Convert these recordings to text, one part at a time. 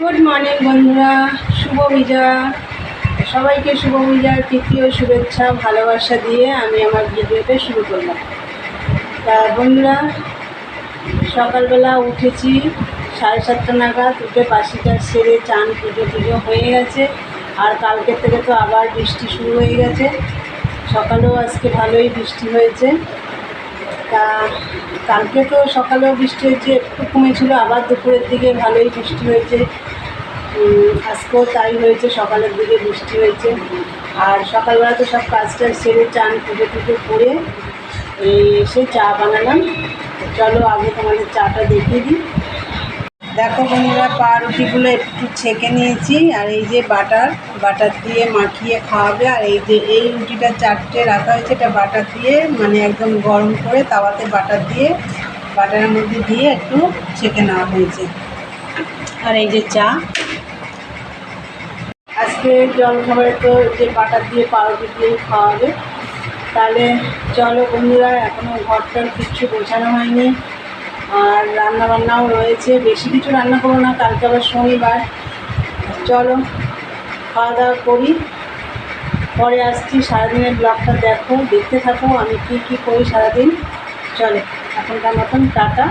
Good morning বন্ধুরা। শুভ বিজয়া। সবাইকে শুভ বিজয়ার তৃতীয় শুভেচ্ছা, ভালোবাসা দিয়ে আমি আমার ভিডিওতে শুরু করলাম। তা বন্ধুরা, সকালবেলা উঠেছি, সাড়ে সাতটা নাগাদ উঠে বাসিটা সেরে চান পুজো পুজো হয়ে গেছে। আর কালকে থেকে তো আবার বৃষ্টি শুরু হয়ে গেছে। সকালেও আজকে ভালোই বৃষ্টি হয়েছে। তা কালকে তো সকালেও বৃষ্টি হয়েছে, একটু কমেছিল, আবার দুপুরের দিকে ভালোই বৃষ্টি হয়েছে। আজকেও তাই হয়েছে, সকালের দিকে বৃষ্টি হয়েছে। আর সকালবেলা তো সব কাজ টাজ সেরে চান, পুজো টুজো করে এসে চা বানালাম। চলো আগে তোমাদের চাটা দেখিয়ে দিই। দেখো বন্ধুরা, পাউরুটিগুলো একটু ছেঁকে নিয়েছি, আর এই যে বাটার বাটার দিয়ে মাখিয়ে খাওয়াবে। আর এই যে, এই রুটিটা চারটে রাখা হয়েছে, এটা বাটার দিয়ে মানে একদম গরম করে তাওয়াতে বাটার দিয়ে, বাটারের মধ্যে দিয়ে একটু ছেঁকে নেওয়া হয়েছে। আর এই যে চা আজকে জল খাবারে তো যে বাটার দিয়ে পাউরুটি দিয়ে খাওয়াবে, তাহলে চলো বন্ধুরা এখনও ঘরটার কিচ্ছু গোছানো হয়নি আর রান্না বান্নাও রয়েছে। বেশি কিছু রান্না করব না, কালকে আবার শনিবার। চলো, খাওয়া দাওয়া করি। পরে আসছি, সারাদিনের ব্লগটা দেখো, দেখতে থাকো, আমি কী কী করি সারাদিন। চলো, এখনকার মতন টাটা।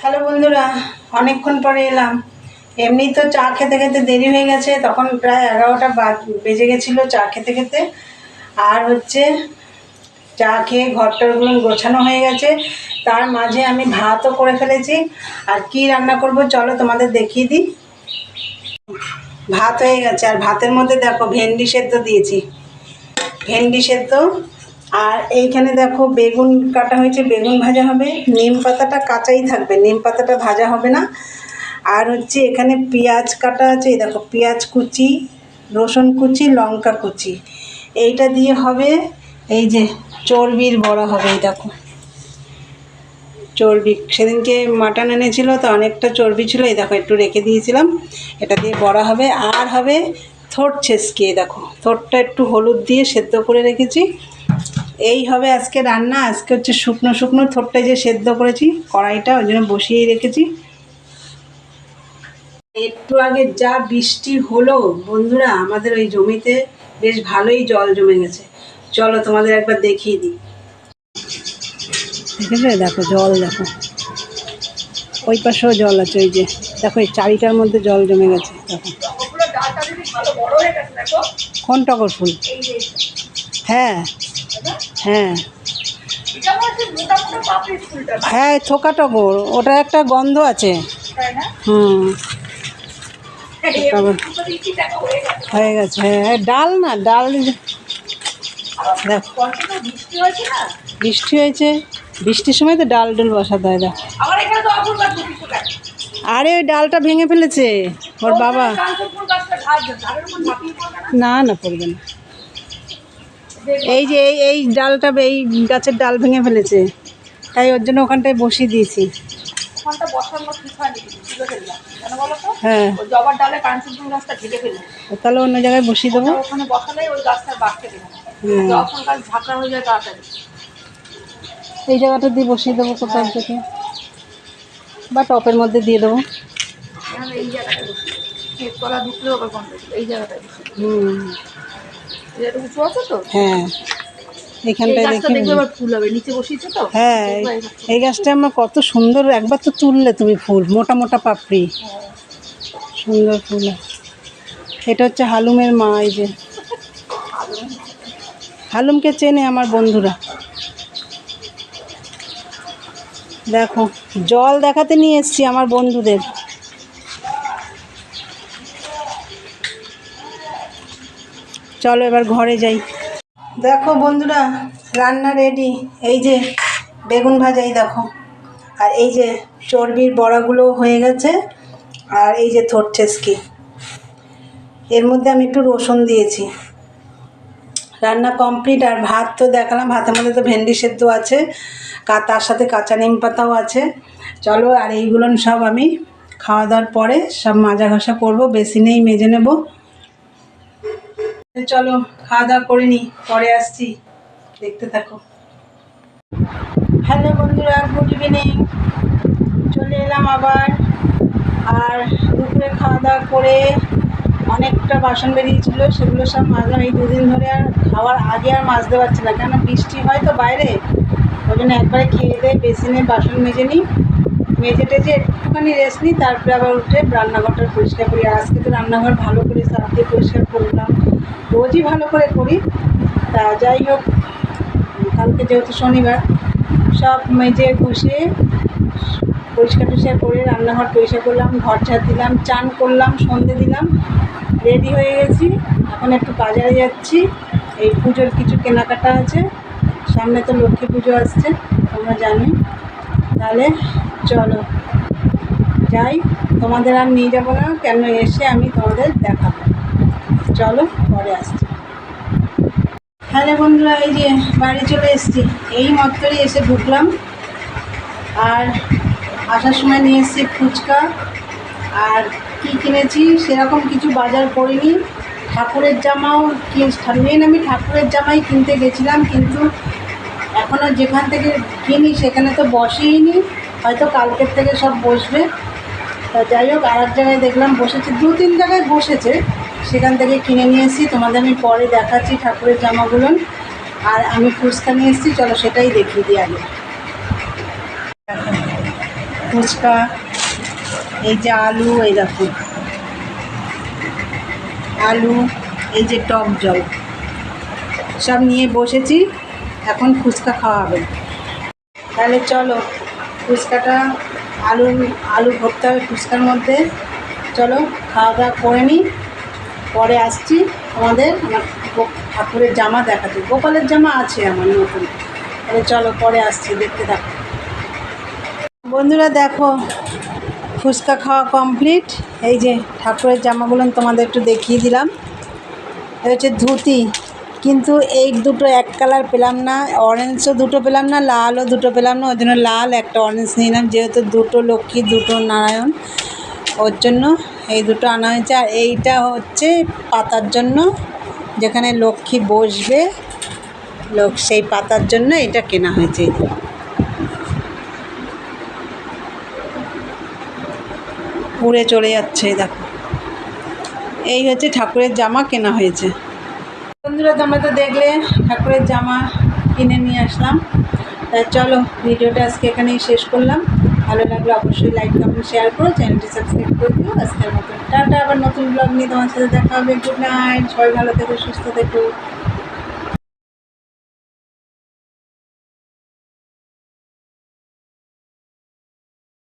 হ্যালো বন্ধুরা, অনেকক্ষণ পরে এলাম। এমনি তো চা খেতে খেতে দেরি হয়ে গেছে, তখন প্রায় এগারোটা বাজ- গেছিল চা খেতে খেতে। আর হচ্ছে চা খেয়ে ঘরটারগুলো গোছানো হয়ে গেছে। তার মাঝে আমি ভাতও করে ফেলেছি। আর কি রান্না করব চলো তোমাদের দেখিয়ে দিই। ভাত হয়ে গেছে। আর ভাতের মধ্যে দেখো ভেন্ডি সেদ্ধ দিয়েছি। ভেন্ডি সেদ্ধ। আর এইখানে দেখো বেগুন কাটা হয়েছে, বেগুন ভাজা হবে। নিম পাতাটা কাঁচাই থাকবে, নিম পাতাটা ভাজা হবে না। আর হচ্ছে এখানে পেঁয়াজ কাটা আছে, এই দেখো, পেঁয়াজ কুচি, রসুন কুচি, লঙ্কা কুচি। এইটা দিয়ে হবে এই যে চর্বির বড়া হবে, এই দেখো। চর্বি, সেদিনকে মাটন এনেছিল, তো অনেকটা চর্বি ছিল, এই দেখো, একটু রেখে দিয়েছিলাম। এটা দিয়ে বড়া হবে, আর হবে থোট ছেসকে দেখো। থোটটা একটু হলুদ দিয়ে সেদ্ধ করে রেখেছি। এই হবে আজকে রান্না, আজকে হচ্ছে শুকনো শুকনো থোটটা যে সেদ্ধ করেছি, কড়াইটা ওই জন্য বসিয়েই রেখেছি। একটু আগে যা বৃষ্টি হলো বন্ধুরা আমাদের ওই জমিতে বেশ ভালোই জল জমে গেছে। চলো তোমাদের একবার দেখিয়ে দিই। দেখেছ? দেখো জল দেখো। ওই পাশেও জল আছে ওই যে। দেখো এই চারিটার মধ্যে জল জমে গেছে। দেখো। কোন টগর ফুল? হ্যাঁ হ্যাঁ। হ্যাঁ থোকা টগর। ওটা একটা গন্ধ আছে। হুম। হয়ে গেছে হ্যাঁ ডাল না, ডাল বৃষ্টি হয়েছে। বৃষ্টির সময় তো ডাল ডুল বসাতে হয় আরে, ওই ডালটা ভেঙে ফেলেছে ওর বাবা। না না পড়বে না। এই যে, এই এই ডালটা, এই গাছের ডাল ভেঙে ফেলেছে। তাই ওর জন্য ওখানটায় বসিয়ে দিয়েছি। হ্যাঁ। জবার ডালে কাঞ্চনপুর গাছটা ঢেকে ফেলল তাহলে অন্য জায়গায় বসিয়ে দেবো। ওখানে বসালে ওই গাছটা বাড়তে দেবে যখন গাছ ঝাঁকড়া হয়ে যায় তাড়াতাড়ি। এই জায়গাটা দিয়ে বসিয়ে দেবো কোথাও থেকে। বা টপের মধ্যে দিয়ে দেবো। এই জায়গাটা বসে এর তলা ঢুকলে ওকে বন্ধ ছিল এই জায়গাটায় বসে হুম। এটা উঁচু আছে তো? হ্যাঁ। এখানটায় দেখি হ্যাঁ এই- এই গাছটা আমার কত সুন্দর একবার তো তুললে তুমি ফুল মোটা মোটা পাপড়ি। সুন্দর ফুল। এটা হচ্ছে হালুমের মা এই যে। হালুমকে চেনে আমার বন্ধুরা। দেখো জল দেখাতে নিয়ে এসছি আমার বন্ধুদের। চলো এবার ঘরে যাই। দেখো বন্ধুরা, রান্না রেডি এই যে বেগুন ভাজাই দেখো। আর এই যে চর্বির বড়াগুলো হয়ে গেছে, আর এই যে থোট ছেসকি এর মধ্যে আমি একটু রসুন দিয়েছি। রান্না কমপ্লিট আর ভাত তো দেখালাম, ভাতের মধ্যে তো ভেন্ডি সেদ্ধ আছে তার সাথে কাঁচা নিম পাতাও আছে। চলো, আর এইগুলো সব আমি খাওয়া দাওয়ার পরে সব মাজা ঘষা করব, বেসিনেই মেজে নেব। চলো, খাওয়া দাওয়া করে নি, পরে আসছি। দেখতে থাকো। হ্যালো বন্ধুরা, গুড ইভিনিং। চলে এলাম আবার। আর দুপুরে খাওয়া দাওয়া করে অনেকটা বাসন বেরিয়েছিল, সেগুলো সব মাজলাম। এই দুদিন ধরে আর খাওয়ার আগে আর মাজতে পারছি না কেন বৃষ্টি হয় তো বাইরে। ওই জন্য একবারে খেয়ে দিয়ে বেসিনে বাসন মেজে নিই। মেজে টেজে একটুখানি রেস্ট নিই, তারপরে আবার উঠে রান্নাঘরটা পরিষ্কার করি। আজকে তো রান্নাঘর ভালো করে সাফ দিয়ে পরিষ্কার করলাম। রোজই ভালো করে করি। তা যাই হোক, কালকে যেহেতু শনিবার, সব মেজে ঘষে পরিষ্কার টরিষ্কার করে রান্নাঘর পরিষ্কার করলাম, ঘর ঝাড় দিলাম, চান করলাম, সন্ধে দিলাম রেডি হয়ে গেছি। এখন একটু বাজারে যাচ্ছি। এই পুজোর কিছু কেনাকাটা আছে। সামনে তো লক্ষ্মী পুজো আসছে, তোমরা জানোই। তাহলে চলো। যাই, তোমাদের আর নিয়ে যাব না, কেন এসে আমি তোমাদের দেখাবো। চলো, পরে আসছি। হ্যালো বন্ধুরা, এই যে বাড়ি চলে এসেছি। এই মাত্রই এসে ঢুকলাম। আর আসার সময় নিয়ে এসেছি ফুচকা। আর কি কিনেছি সেরকম কিছু বাজার করিনি। ঠাকুরের জামাও মেন আমি ঠাকুরের জামাই কিনতে গেছিলাম, কিন্তু এখনও যেখান থেকে কিনি সেখানে তো বসেই নি হয়তো কালকের থেকে সব বসবে। তা যাই হোক আর এক জায়গায় দেখলাম বসেছে। দু তিন জায়গায় বসেছে। সেখান থেকে কিনে নিয়ে এসেছি। তোমাদের আমি পরে দেখাচ্ছি ঠাকুরের জামাগুলো। আর আমি ফুচকা নিয়ে এসেছি। চলো সেটাই দেখিয়ে দিই আগে। ফুচকা, এই যে আলু, এই দেখো। আলু, এই যে টক জল। সব নিয়ে বসেছি। এখন ফুচকা খাওয়া হবে। তাহলে চলো, ফুচকাটা আলু আলু ভরতে হবে ফুচকার মধ্যে চলো খাওয়া দাওয়া করে নিই। পরে আসছি আমাদের আমার ঠাকুরের জামা দেখাতে। গোপালের জামা আছে আমার নতুন। তাহলে চলো পরে আসছি, দেখতে থাকো। বন্ধুরা দেখো, ফুচকা খাওয়া কমপ্লিট। এই যে ঠাকুরের জামাগুলো তোমাদের একটু দেখিয়ে দিলাম। এটা হচ্ছে ধুতি। কিন্তু এই দুটো এক কালার পেলাম না অরেঞ্জও দুটো পেলাম না, লালও দুটো পেলাম না, ওই জন্য লাল একটা অরেঞ্জ নিলাম, যেহেতু দুটো লক্ষ্মী, দুটো নারায়ণ, ওর জন্য এই দুটো আনা হয়েছে। আর এইটা হচ্ছে পাতার জন্য, যেখানে লক্ষ্মী বসবে, লোক সেই পাতার জন্য এটা কেনা হয়েছে। পুড়ে চলে যাচ্ছে, দেখো। এই হচ্ছে ঠাকুরের জামা কেনা হয়েছে। বন্ধুরা, তোমরা তো দেখলে ঠাকুরের জামা কিনে নিয়ে আসলাম। তাই চলো, ভিডিওটা আজকে এখানেই শেষ করলাম। ভালো লাগল অবশ্যই লাইক কমেন্ট শেয়ার করো, চ্যানেলটি সাবস্ক্রাইব করে দিও। আজকের মতন টাটা, আবার নতুন ব্লগ নিয়ে তোমার সাথে দেখা হবে। গুড নাইট সবাই ভালো থেকো, সুস্থ থেকো।